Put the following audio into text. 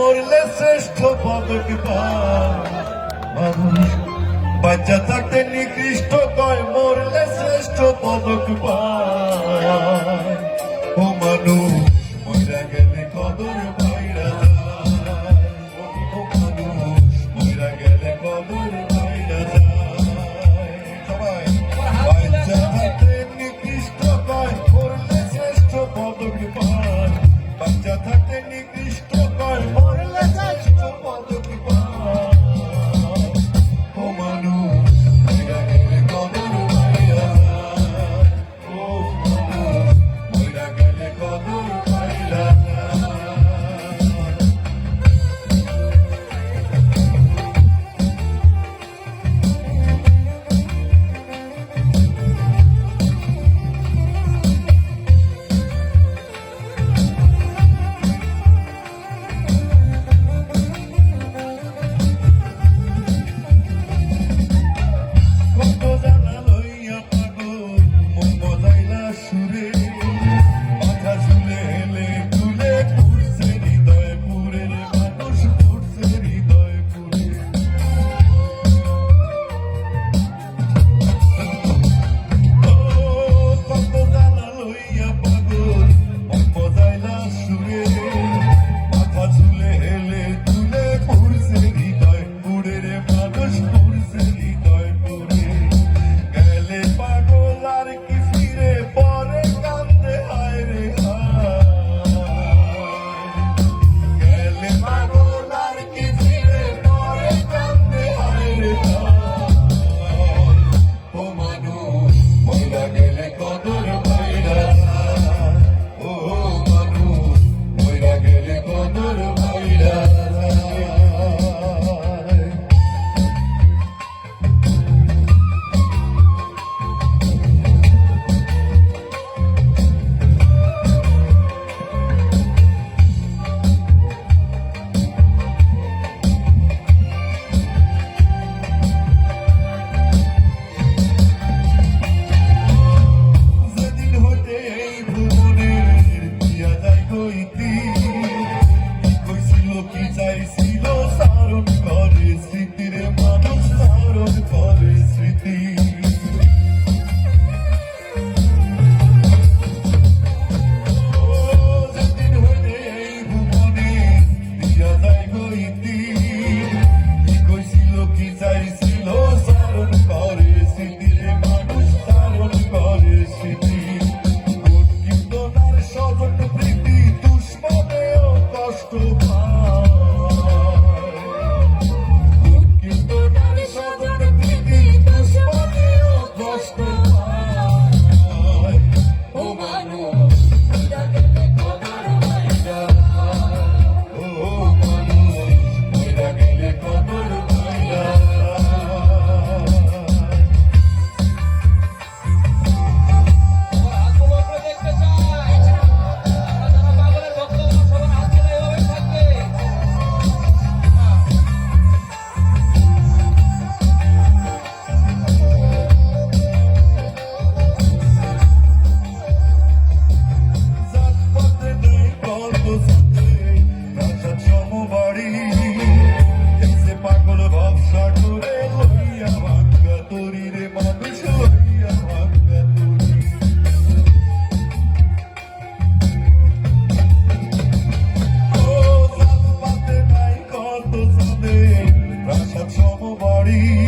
মরলে শ্রেষ্ঠ পদক পায় মানুষ বাচ্চা থাকতে নিকৃষ্ট কয়, মরলে শ্রেষ্ঠ পদক পায় ও মানুষ মজা গেলে কদর body.